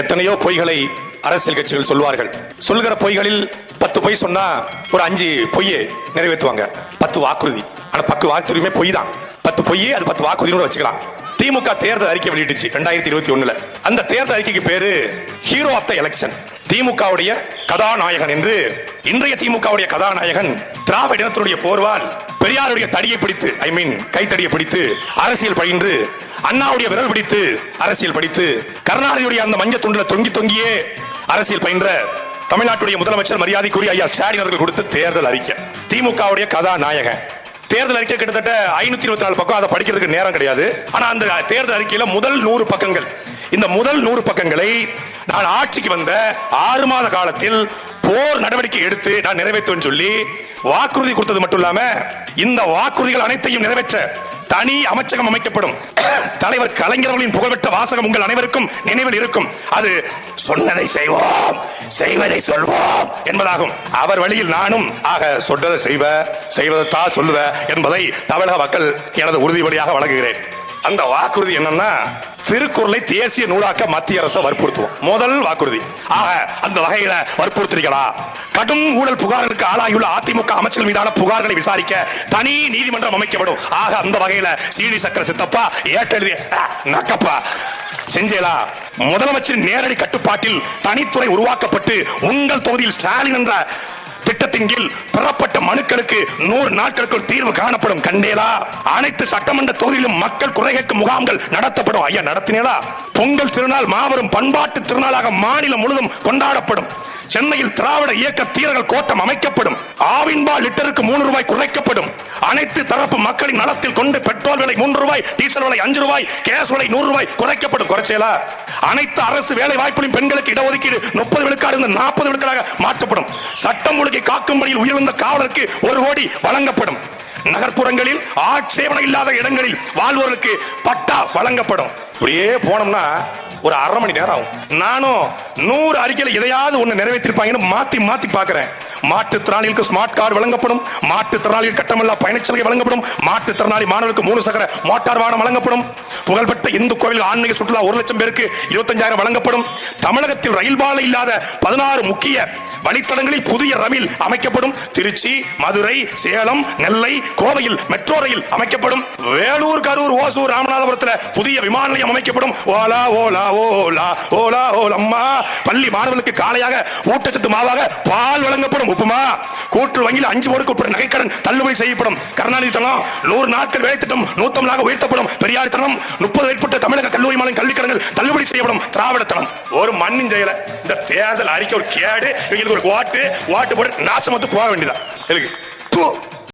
எத்தனையோ பொய்களை அரசியல் கட்சிகள் சொல்வார்கள். சொல்கிற பொய்களில் பத்து பொய் சொன்னா ஒரு அஞ்சு பொய்யை நிறைவேற்றுவாங்க. பத்து வாக்குறுதி. ஆனா பத்து வாக்குறுதியுமே பொய் தான் பத்து பொய்யே அது பத்து வாக்குறுதி கூட வச்சுக்கலாம். திமுக தேர்தல் அறிக்கை வெளியிட்டுச்சு ரெண்டாயிரத்தி இருபத்தி ஒண்ணுல. அந்த தேர்தல் அறிக்கைக்கு பேரு ஹீரோ ஆஃப் த எலெக்ஷன் திமுகவுடைய கதாநாயகன் என்று இன்றைய திமுகவுடைய கதாநாயகன் திராவிட இனத்தினுடைய போர்வால் பெரியாருடைய தடியை பிடித்து ஐ மீன் கைத்தடியை பிடித்து அரசியல் பயின்று அண்ணாவுடைய விரல் பிடித்து அரசியல் படித்து கருணாநிதியுடைய அந்த மஞ்ச துண்டில் தொங்கி தொங்கியே அரசியல் பயின்ற தமிழ்நாட்டுடைய முதலமைச்சர் மரியாதைக்குரிய ஐயா ஸ்டாலின் அவர்கள் கொடுத்த தேர்தல் அறிக்கை. திமுகவுடைய கதாநாயகன். தேர்தல் அறிக்கை கிட்டத்தட்ட ஐநூத்தி இருபத்தி நாலு பக்கம் அதை படிக்கிறதுக்கு நேரம் கிடையாது. ஆனா அந்த தேர்தல் அறிக்கையில முதல் நூறு பக்கங்கள். இந்த முதல் நூறு பக்கங்களை நான் ஆட்சிக்கு வந்த ஆறு மாத காலத்தில் போர் நடவடிக்கை எடுத்து நான் நிறைவேற்றுவேன் சொல்லி வாக்குறுதி கொடுத்தது மட்டும் இல்லாம இந்த வாக்குறுதிகள் அனைத்தையும் நிறைவேற்ற தனி அமைச்சகம் அமைக்கப்படும். தலைவர் கலைஞர்களின் புகழ்பெற்ற வாசகம் உங்கள் அனைவருக்கும் நினைவில் இருக்கும். அது சொன்னதை செய்வோம் செய்வதை சொல்வோம் என்பதாகும். அவர் வழியில் நானும் ஆக சொன்னதை செய்வ செய்வதைத்தான் சொல்லுவ என்பதை தமிழக மக்கள் எனது உறுதிமொழியாக வழங்குகிறேன். அந்த வாக்குறுதி என்னன்னா திருக்குறளை தேசிய நூலாக்க மத்திய அரசு வற்புறுத்துவோம். முதல் வாக்குறுதி. ஆக அந்த வகையில வற்புறுத்துறீங்களா கடும் ஊழல் புகார்களுக்கு ஆளாகியுள்ள அதிமுக அமைச்சர்கள் மீதான புகார்களை விசாரிக்க தனி நீதிமன்றம் அமைக்கப்படும். ஆக அந்த வகையில சீனி சக்கர சித்தப்பா ஏட்டெழுதி நக்கப்பா. செஞ்சேலா முதலமைச்சரின் நேரடி கட்டுப்பாட்டில் தனித்துறை உருவாக்கப்பட்டு உங்கள் தொகுதியில் ஸ்டாலின் என்ற திட்டத்தின் கீழ் பெறப்பட்ட மனுக்களுக்கு நூறு நாட்களுக்குள் தீர்வு காணப்படும் கண்டேலா? அனைத்து சட்டமன்ற தொகுதியிலும் மக்கள் குறை முகாம்கள் நடத்தப்படும். ஐயா நடத்தினேலா? பொங்கல் திருநாள் மாபெரும் பண்பாட்டு திருநாளாக மாநிலம் முழுதும் கொண்டாடப்படும். சென்னையில் திராவிட இயக்க தீரர்கள் கோட்டம் அமைக்கப்படும். ஆவின்பால் லிட்டருக்கு மூணு ரூபாய் குறைக்கப்படும். அனைத்து தரப்பு மக்களின் நலத்தில் கொண்டு பெட்ரோல் விலை மூன்று ரூபாய் டீசல் விலை அஞ்சு ரூபாய் கேஸ் விலை நூறு ரூபாய் குறைக்கப்படும். குறைச்சேலா? அனைத்து அரசு வேலை வாய்ப்பிலும் பெண்களுக்கு இடஒதுக்கீடு முப்பது விழுக்காடு இருந்து நாற்பது விழுக்காடாக மாற்றப்படும். சட்டம் ஒழுங்கை காக்கும்படியில் உயிர்ந்த காவலருக்கு ஒரு கோடி வழங்கப்படும். நகர்ப்புறங்களில் ஆட்சேபனை இல்லாத இடங்களில் வாழ்வோருக்கு பட்டா வழங்கப்படும். இப்படியே போனோம்னா ஒரு அரை மணி நேரம் ஆகும். நானும் நூறு அறிக்கையில் எதையாவது ஒன்று நிறைவேற்றிருப்பாங்கன்னு மாத்தி மாத்தி பாக்குறேன் மாற்றுத்திறனாளிகளுக்கு ஸ்மார்ட் கார்டு வழங்கப்படும். மாற்றுத்திறனாளிகள் கட்டமில்லா பயணச்சலுகை வழங்கப்படும். மாற்றுத்திறனாளி மாணவர்களுக்கு மூணு சக்கர மோட்டார் வாகனம் வழங்கப்படும். புகழ்பெற்ற இந்து கோவில் ஆன்மீக சுற்றுலா ஒரு லட்சம் பேருக்கு இருபத்தஞ்சாயிரம் வழங்கப்படும். தமிழகத்தில் ரயில் பாதை இல்லாத பதினாறு முக்கிய வழித்தடங்களில் புதிய ரயில் அமைக்கப்படும். திருச்சி மதுரை சேலம் நெல்லை கோவையில் மெட்ரோ ரயில் அமைக்கப்படும். வேலூர் கரூர் ஓசூர் ராமநாதபுரத்தில் புதிய விமான நிலையம் அமைக்கப்படும். ஓலா ஓலா ஓலா ஓலா ஓலம்மா. பள்ளி மாணவர்களுக்கு காலையாக ஊட்டச்சத்து மாவாக பால் வழங்கப்படும். உப்புமா. கூட்டு வங்கியில் அஞ்சு கோடிக்கு உட்பட நகைக்கடன் தள்ளுபடி செய்யப்படும். கருணாநிதி தனம் நூறு நாட்கள் வேலை திட்டம் நூத்தமிழாக உயர்த்தப்படும். பெரியார் தனம் முப்பது மேற்பட்ட தமிழக கல்லூரி மாநில கல்விக்கடன்கள் தள்ளுபடி செய்யப்படும். திராவிட தனம் ஒரு மண்ணின் செயல இந்த தேர்தல் அறிக்கை ஒரு கேடு. இவங்களுக்கு ஒரு ஓட்டு ஓட்டு போட்டு நாசமத்து போக வேண்டியதா இருக்கு.